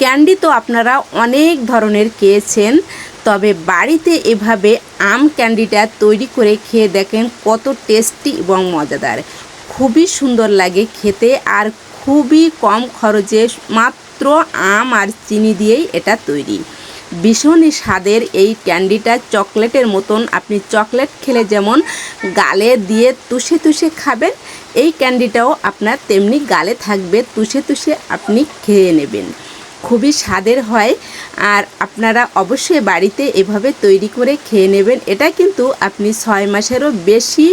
Candy তো আপনারা অনেক ধরনের খেয়েছেন, তবে বাড়িতে এভাবে আম ক্যান্ডিটা তৈরি করে খেয়ে দেখেন কত টেস্টি এবং মজাদার। খুবই সুন্দর লাগে খেতে আর খুবই কম খরচে মাত্র আম আর চিনি দিয়েই এটা তৈরি। ভীষণই স্বাদের এই ক্যান্ডিটা চকলেটের মতন। আপনি চকলেট খেলে যেমন গালে দিয়ে তুষে তুষে খাবেন, এই ক্যান্ডিটাও আপনার তেমনি গালে থাকবে, তুষে তুষে আপনি খেয়ে নেবেন। খুবই স্বাদের হয় আর আপনারা অবশ্যই বাড়িতে এভাবে তৈরি করে খেয়ে নেবেন। এটা কিন্তু আপনি ছয় মাসেরও বেশি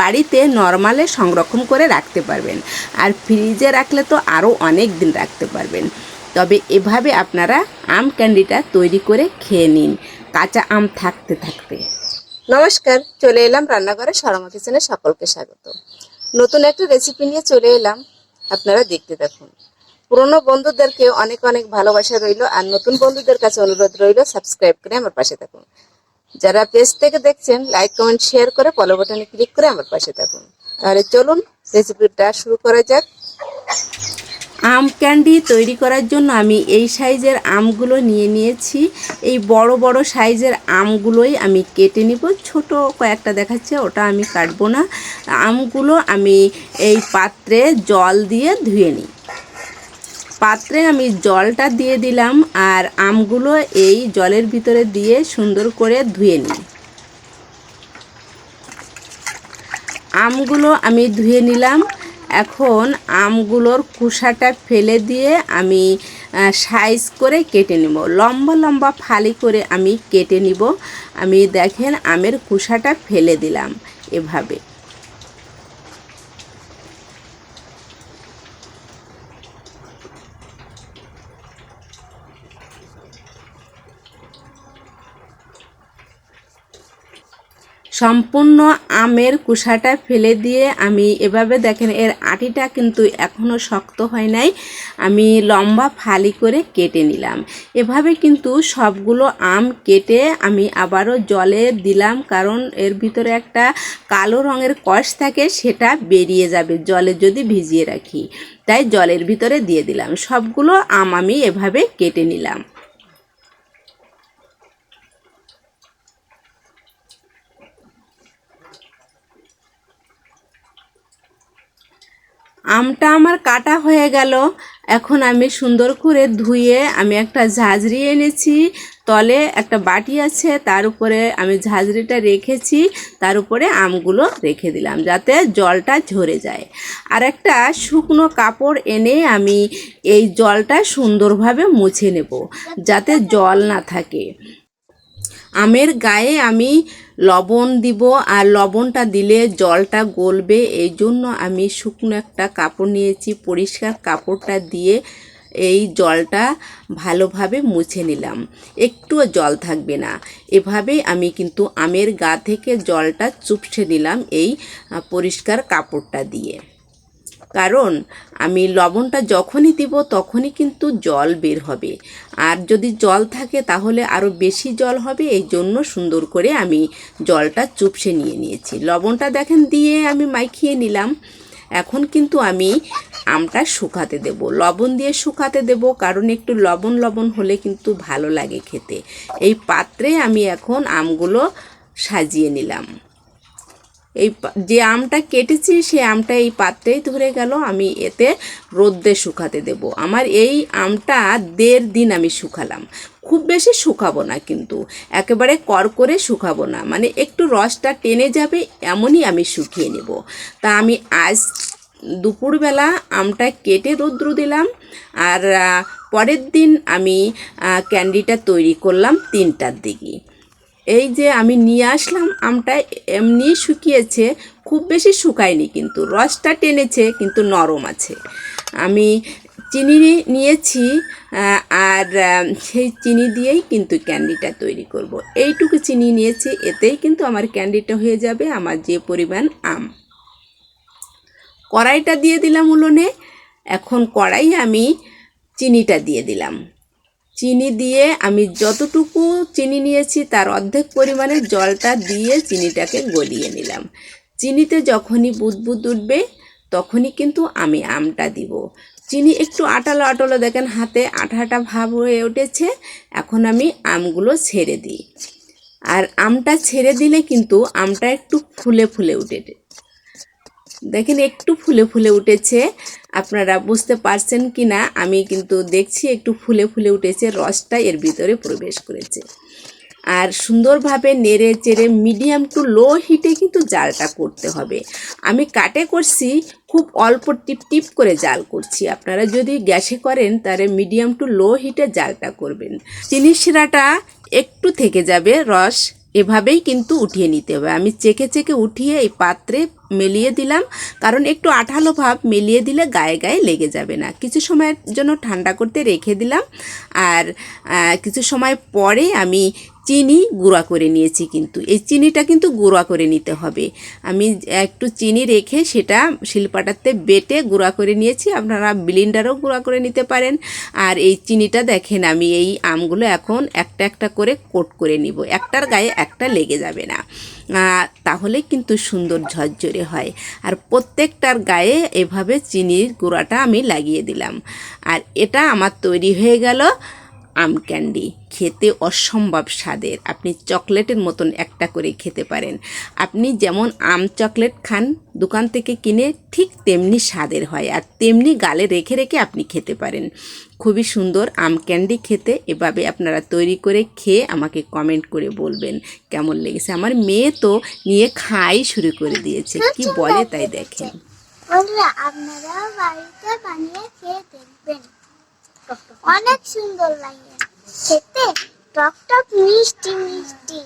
বাড়িতে নর্মালে সংরক্ষণ করে রাখতে পারবেন। আর ফ্রিজে রাখলে তো আরও অনেক দিন রাখতে পারবেন। তবে এভাবে আপনারা আম ক্যান্ডিটা তৈরি করে খেয়ে নিন। কাঁচা আম থাকতে থাকতে। নমস্কার, চলে এলাম রান্নাঘরে সরমা কিচেনে সকলকে স্বাগত। নতুন একটা রেসিপি নিয়ে চলে এলাম। আপনারা দেখতে দেখুন পুরনো বন্ধুদেরকে অনেক অনেক ভালোবাসা রইল, আর নতুন বন্ধুদের কাছে অনুরোধ রইল সাবস্ক্রাইব করে আমার পাশে থাকুন। যারা পেজ থেকে দেখছেন লাইক কমেন্ট শেয়ার করে ফলো বাটনে ক্লিক করে আমার পাশে থাকুন। তাহলে চলুন রেসিপিটা শুরু করা যাক। আম ক্যান্ডি তৈরি করার জন্য আমি এই সাইজের আমগুলো নিয়ে নিয়েছি। এই বড় বড় সাইজের আমগুলোই আমি কেটে নিব। ছোট কয়েকটা দেখাচ্ছে, ওটা আমি কাটবো না। আমগুলো আমি এই পাত্রে জল দিয়ে ধুয়ে নিই। পাত্রে আমি জলটা দিয়ে দিলাম আর আমগুলো এই জলের ভিতরে দিয়ে সুন্দর করে ধুয়ে নিই। আমগুলো আমি ধুয়ে নিলাম। এখন আমগুলোর কুসাটা ফেলে দিয়ে আমি সাইজ করে কেটে নেব। লম্বা লম্বা ফালি করে আমি কেটে নিব। আমি দেখেন আমের কুসাটা ফেলে দিলাম এভাবে। সম্পূর্ণ আমের কুসাটা ফেলে দিয়ে আমি এভাবে দেখেন, এর আটিটা কিন্তু এখনও শক্ত হয় নাই। আমি লম্বা ফালি করে কেটে নিলাম। এভাবে কিন্তু সবগুলো আম কেটে আমি আবারও জলে দিলাম, কারণ এর ভিতরে একটা কালো রঙের কষ থাকে, সেটা বেরিয়ে যাবে জলে যদি ভিজিয়ে রাখি। তাই জলের ভিতরে দিয়ে দিলাম। সবগুলো আম আমি এভাবে কেটে নিলাম। আমটা আমার কাটা হয়ে গেল। এখন আমি সুন্দর করে ধুয়ে আমি একটা ঝাঁঝরি এনেছি। তলে একটা বাটি আছে, তার উপরে আমি ঝাঁঝরিটা রেখেছি, তার উপরে আমগুলো রেখে দিলাম যাতে জলটা ঝরে যায়। আর একটা শুকনো কাপড় এনে আমি এই জলটা সুন্দরভাবে মুছে নেব যাতে জল না থাকে। আমের গায়ে আমি লবণ দিব আর লবণটা দিলে জলটা গলবে। এই জন্য আমি শুকনো একটা কাপড় নিয়েছি, পরিষ্কার কাপড়টা দিয়ে এই জলটা ভালোভাবে মুছে নিলাম। একটুও জল থাকবে না। এভাবেই আমি কিন্তু আমের গা থেকে জলটা চুপসে নিলাম এই পরিষ্কার কাপড়টা দিয়ে। কারণ আমি লবণটা যখনই দিব তখনই কিন্তু জল বের হবে। আর যদি জল থাকে তাহলে আরও বেশি জল হবে, এই জন্য সুন্দর করে আমি জলটা চুপসে নিয়ে নিয়েছি। লবণটা দেখেন দিয়ে আমি মাইখিয়ে নিলাম। এখন কিন্তু আমি আমটা শুকাতে দেব। লবণ দিয়ে শুকাতে দেব কারণ একটু লবণ লবণ হলে কিন্তু ভালো লাগে খেতে। এই পাত্রে আমি এখন আমগুলো সাজিয়ে নিলাম। এই যে আমটা কেটেছি সে আমটা এই পাত্রেই ধরে গেল। আমি এতে রোদ্দে শুকাতে দেব। আমার এই আমটা দেড় দিন আমি শুকালাম। খুব বেশি শুকাবো না কিন্তু। একেবারে কর করে শুকাবো না। মানে একটু রসটা টেনে যাবে, এমনই আমি শুকিয়ে নেব। তা আমি আজ দুপুরবেলা আমটা কেটে রৌদ্র দিলাম। আর পরের দিন আমি ক্যান্ডিটা তৈরি করলাম তিনটার দিকে। এই যে আমি নিয়ে আসলাম আমটা, এমনি শুকিয়েছে, খুব বেশি শুকায়নি কিন্তু। রসটা টেনেছে, কিন্তু নরম আছে। আমি চিনি নিয়েছি আর সেই চিনি দিয়েই কিন্তু ক্যান্ডিটা তৈরি করব। এইটুকু চিনি নিয়েছি, এতেই কিন্তু আমার ক্যান্ডিটা হয়ে যাবে, আমার যে পরিমাণ আম। কড়াইটা দিয়ে দিলাম উলোনে এখন কড়াই আমি চিনিটা দিয়ে দিলাম। চিনি দিয়ে আমি যতটুকু চিনি নিয়েছি তার অর্ধেক পরিমাণে জলটা দিয়ে চিনিটাকে গলিয়ে নিলাম। চিনিতে যখনই বুদবুদ উঠবে তখনই কিন্তু আমি আমটা দিব। চিনি একটু আটালো আটালো দেখেন হাতে আঠা আঠা ভাব হয়ে উঠেছে, এখন আমি আমগুলো ছেড়ে দিই। আর আমটা ছেড়ে দিলে কিন্তু আমটা একটু ফুলে ফুলে উঠে দেখেন একটু ফুলে ফুলে উঠেছে। আপনারা বুঝতে পারছেন কি না আমি কিন্তু দেখছি একটু ফুলে ফুলে উঠেছে, রসটা এর ভিতরে প্রবেশ করেছে। আর সুন্দরভাবে নেড়ে চেড়ে মিডিয়াম টু লো হিটে কিন্তু জালটা করতে হবে। আমি কাটে করছি, খুব অল্প টিপ টিপ করে জাল করছি। আপনারা যদি গ্যাসে করেন, তাহলে মিডিয়াম টু লো হিটে জালটা করবেন। চিনি শিরাটা একটু থেকে যাবে, রস এভাবেই কিন্তু উঠিয়ে নিতে হবে। আমি চেকে চেকে উঠিয়ে এই পাত্রে মেলিয়ে দিলাম। কারণ একটু আঠালো ভাব মেলিয়ে দিলে গায়ে গায়ে লেগে যাবে না। কিছু সময়ের জন্য ঠান্ডা করতে রেখে দিলাম। আর কিছু সময় পরে আমি চিনি গুঁড়া করে নিয়েছি কিন্তু। এই চিনিটা কিন্তু গুঁড়া করে নিতে হবে। আমি একটু চিনি রেখে সেটা শিলপাটাতে বেটে গুঁড়া করে নিয়েছি। আপনারা ব্লিন্ডারও গুঁড়া করে নিতে পারেন। আর এই চিনিটা দেখেন আমি এই আমগুলো এখন একটা একটা করে কোট করে নিব। একটার গায়ে একটা লেগে যাবে না। তাহলে কিন্তু সুন্দর ঝরঝরে হয়। আর প্রত্যেকটার গায়ে এভাবে চিনির গুঁড়াটা আমি লাগিয়ে দিলাম। আর এটা আমার তৈরি হয়ে গেল। আম ক্যান্ডি। খেতে অসম্ভব স্বাদের। আপনি চকলেটের মতন একটা করে খেতে পারেন। আপনি যেমন আম চকলেট খান, দোকান থেকে কিনে ঠিক তেমনি স্বাদের হয় আর তেমনি গালে রেখে রেখে আপনি খেতে পারেন। খুবই সুন্দর আম ক্যান্ডি খেতে। এভাবে আপনারা তৈরি করে খেয়ে আমাকে কমেন্ট করে বলবেন কেমন লেগেছে। আমার মেয়ে তো নিয়ে খাই শুরু করে দিয়েছে। কি বলে তাই দেখেন। বন্ধুরা আপনারাও বাড়িতে বানিয়ে খেয়ে দেখবেন। অনেক সুন্দর লাগে। খেতে টক টক মিষ্টি মিষ্টি।